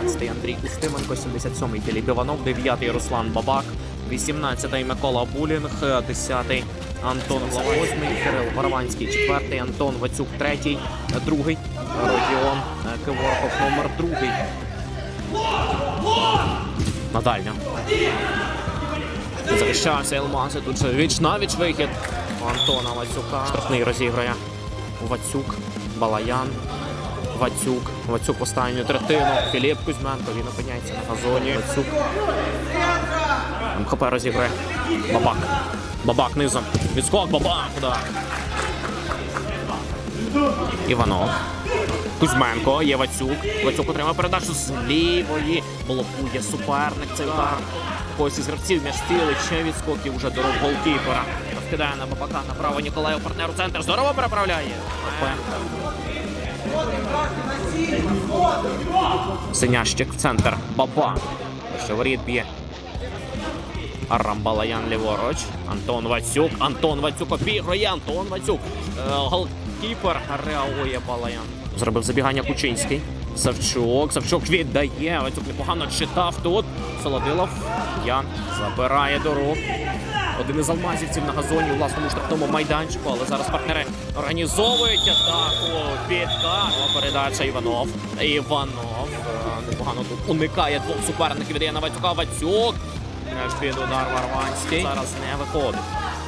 17-й Андрій Устименко, 77-й Філіп Іванов, 9-й Руслан Бабак, 18-й Микола Булінг, 10-й Антон 8-й Кирил Варванський, 4-й Антон Вацюк, 3-й, 2-й Родіон Киворков, номер 2-й. На дальню. Захищався Елмази. Тут же віч вихід Антона Вацюка. Штрафний розіграє Вацюк, Балаян. Вацюк. Вацюк останню третину. Філіп Кузьменко. Він опиняється на газоні. Вацюк. МХП розіграє. Бабак. Бабак низом. Відскок, бабак. Удар. Іванов. Кузьменко, є Вацюк. Вацюк отримав передачу з лівої. Блокує суперник цей удар. Когось із гравців м'яч цілий, ще відскоків уже до голкіпера. Розкидає на Бабака направо Ніколаєв партнер у центр. Здорово переправляє. Синящик в центр. Баба. Ще воріт б'є. Арамбалаян ліворуч. Антон Вацюк. Антон Вацюк обігрує. Антон Вацюк. Е, Голкіпер реагує Балаян. Зробив забігання Кучинський. Савчук. Савчук віддає. Вацюк непогано читав тут. Солодилов. Ян забирає до рук. Один із алмазівців на газоні у власному штрафному майданчику, але зараз партнери організовують атаку. Підкат. Передача Іванов. Іванов е, непогано тут уникає двох суперників. Віддає на Вацюка. Вацюк. Під удар Варванський. Зараз не виходить.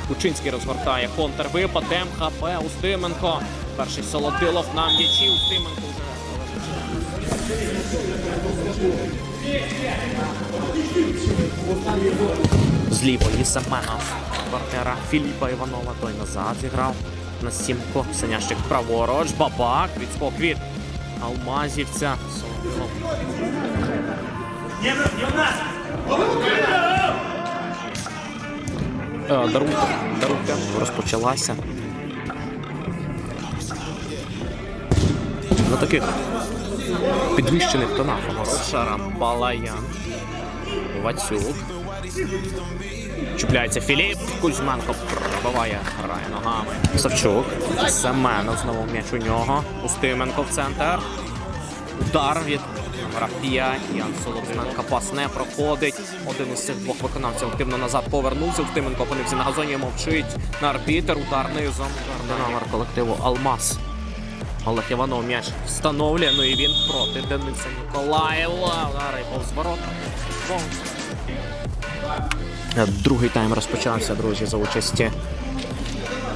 Кучинський розгортає контрвипад. МХП Устименко. Перший Солодилов на м'ячі. Устименко вже з лівої Семенов. Партнера Філіпа Іванова. Той назад зіграв на сімку. Синящик праворуч. Бабак. Відскок від Алмазівця. Е, Дарунка, дарунка розпочалася. На таких підвищених тонах. Шарам Балаян. Вацюк. Чупляється Філіп. Кузьменко пробиває, грає ногами. Савчук. Семенов знову м'яч у нього. Устименко в центр. Удар від 5. Ян Солодиненко пас не проходить. Один із цих двох виконавців активно назад повернувся. Устименко опинився на газоні, мовчить на арбітер. Удар низом. Номер колективу Алмаз. Олег Іванов м'яч встановлює. Ну і він проти Дениса Ніколаєва. Удар повз ворота. Е, Другий тайм розпочався, друзі, за участі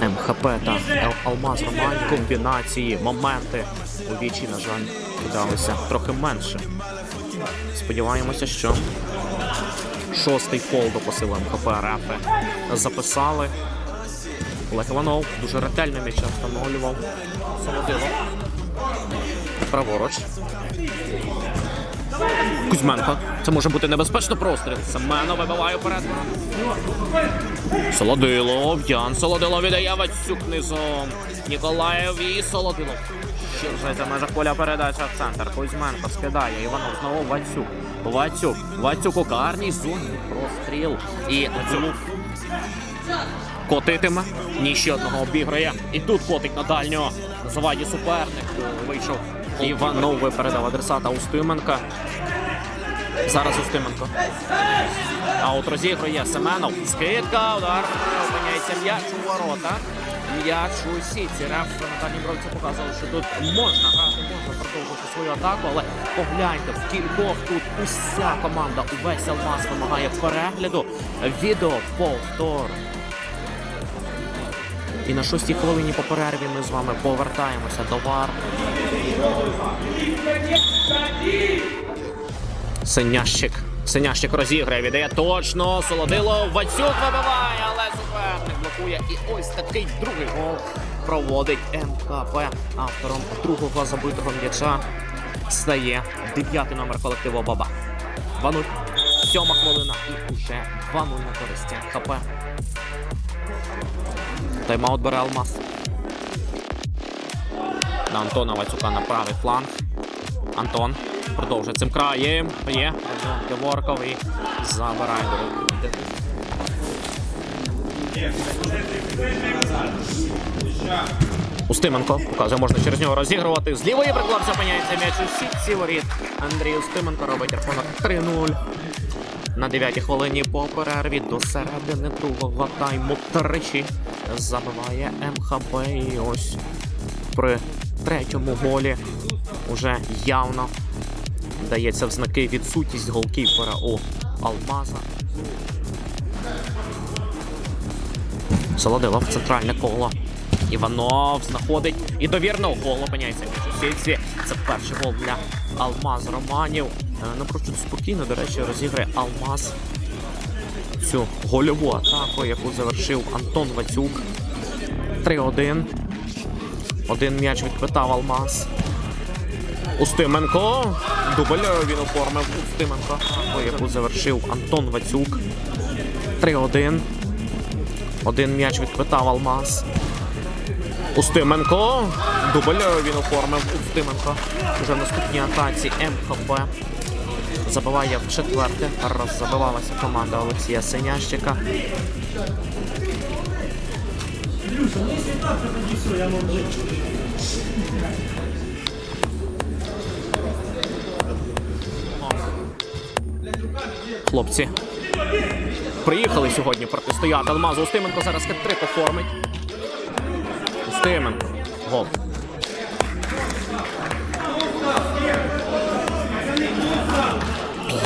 МХП та Алмаз Романь. Комбінації, моменти у вічі, на жаль, вдалося трохи менше. Сподіваємося, що шостий фол до посилу МХП РФ записали. Олег дуже ретельно м'яча встановлював. Солодило. Праворуч. Кузьменко. Це може бути небезпечно простріл. Семенов вибиває вперед. Солодилов. Ян Солодилов віддає Вацюк низом. Ніколаєв і Солодилов. Ще вже за межах поля передача в центр. Кузьменко скидає. Іванов знову Вацюк. Вацюк. Вацюк у карній зоні. Простріл. І Вацюк котитиме. Ні ще одного обіграє. І тут котить на дальнього. На заваді суперник. Вийшов. Іванов передав адресата Устименка. Зараз Устименко. А от розігрує Семенов. Скидка, удар. Опиняється м'яч у ворота. М'яч у сітці. Реф Наталі Бровці показував, що тут можна грати, можна продовжувати свою атаку, але погляньте, в кількох тут уся команда, увесь алмаз вимагає перегляду. Відео повтор. І на шостій хвилині по перерві ми з вами повертаємося до вар. Синящик. Синящик розіграє, віддає точно. Солодило Вацюк вибиває, але суперник блокує. І ось такий другий гол проводить МКП. Автором другого забитого м'яча стає дев'ятий номер колективу Баба. 2-0. Сьома хвилина і уже 2-0 на користь МКП. Тайм-аут бере Алмаз. На Антона Вацюка на правий фланг. Антон продовжує цим краєм. Є. Геворков і забирає. Устименко показує, можна через нього розігрувати. З лівої приклався опиняється м'яч у сітці воріт. Андрій Устименко робить рахунок 3-0. На 9-й хвилині по перерві до середини другого тайму тричі забиває МХП. І ось при третьому голі уже явно дається в знаки відсутність голкіпера у Алмаза. Солодилов центральне коло. Іванов знаходить і довірно гол опиняється між у. Це перший гол для Алмаз Романів. Е, Напрочуд спокійно, до речі, розіграє Алмаз цю гольову атаку, яку завершив Антон Вацюк. 3-1. Один м'яч відпитав Алмаз. Устименко. Дубль він оформив Устименко, атаку, яку завершив Антон Вацюк. 3-1. Один м'яч відпитав Алмаз. Устименко. Дубль він оформив Устименко. Уже в наступній атаці МХП. Забиває в четверте. Раз забивалася команда Олексія Синящика. Хлопці приїхали сьогодні протистояти Алмазу. Устименко зараз хет-трик оформить. Устименко. Гол.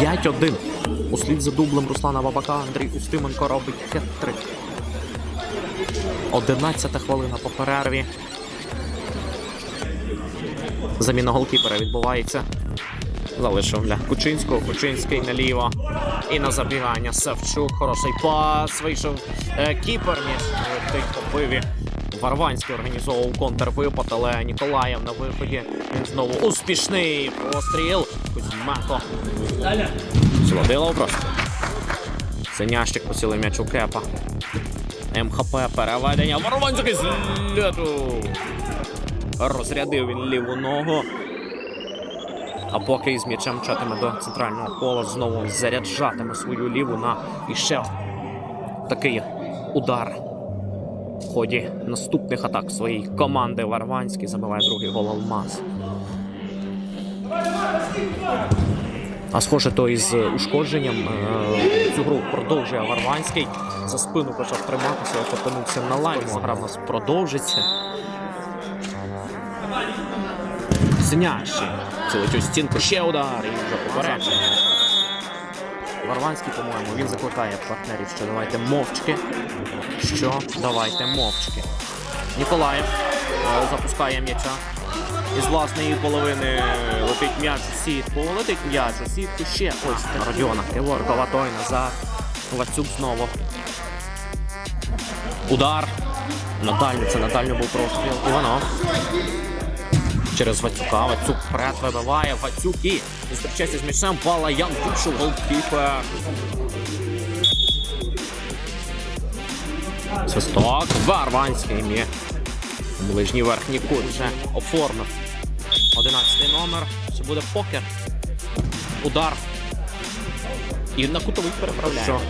П'ять один. Услід за дублем Руслана Бабака Андрій Устименко робить хет-трик. Одинадцята хвилина по перерві. Заміна голкіпера відбувається. Залишив для Кучинського. Кучинський наліво. І на забігання Савчук. Хороший пас. Вийшов е, кіпер. Між летить по пиві. Варванський організовував контрвипад, але Ніколаєв на виході. Він знову успішний постріл. Кузьменко. Солодилов просто. Синящик поцілив м'яч у кепа. МХП переведення. Варванський з льоту. Розрядив він ліву ногу. А поки із м'ячем мчатиме до центрального кола, знову заряджатиме свою ліву на іще такий удар. Ході наступних атак своєї команди Варванський забиває другий гол Алмаз. А схоже, то із ушкодженням е, цю гру продовжує Варванський. За спину почав триматися, опинився на лайні. Гра в нас продовжиться. Знящий. Цілить у стінку ще удар і вже попередження. Варванський, по-моєму, він закликає партнерів, що давайте мовчки. Що давайте мовчки. Ніколаєв е, запускає м'яча. Із власної половини летить м'яч у сітку. Летить м'яч у сітку. Ще ось Родіона. Криворкова той назад. Вацюк знову. Удар. На дальню, це на дальню був простріл. Іванов. Через Вацюка. Вацюк вперед вибиває. Вацюк і зустрічається з м'ячем. Балаян вийшов голкіпер. Свисток. Варванський м'є. Ближній верхній кут вже оформив. 11 номер. Це буде покер. Удар. І на кутовий переправляє. Що?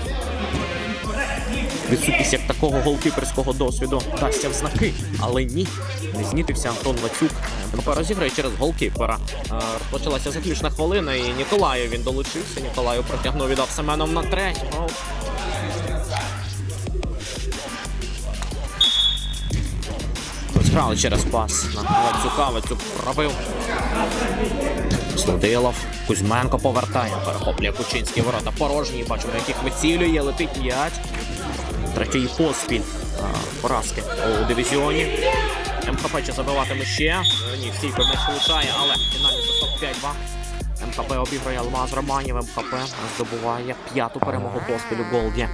Відсутність як такого голкіперського досвіду дасться в знаки, але ні. Не знітився Антон Вацюк. МП розіграє через голкіпера. Е, Розпочалася заключна хвилина, і Ніколаю він долучився. Ніколаю протягнув, віддав Семеном на третій. Гол. Розграли через пас на Вацюка. Вацюк пробив. Слудилов. Кузьменко повертає. Перехоплює Кучинські ворота порожні. Бачимо, яких вицілює. Летить м'яч. Третій поспіль а, поразки у дивізіоні. МКП чи забиватиме ще. Е, Ні, стійко не влучає, але фінальний свисток 5-2. МКП обіграє Алмаз Романів. МКП здобуває п'яту перемогу поспіль у Голді.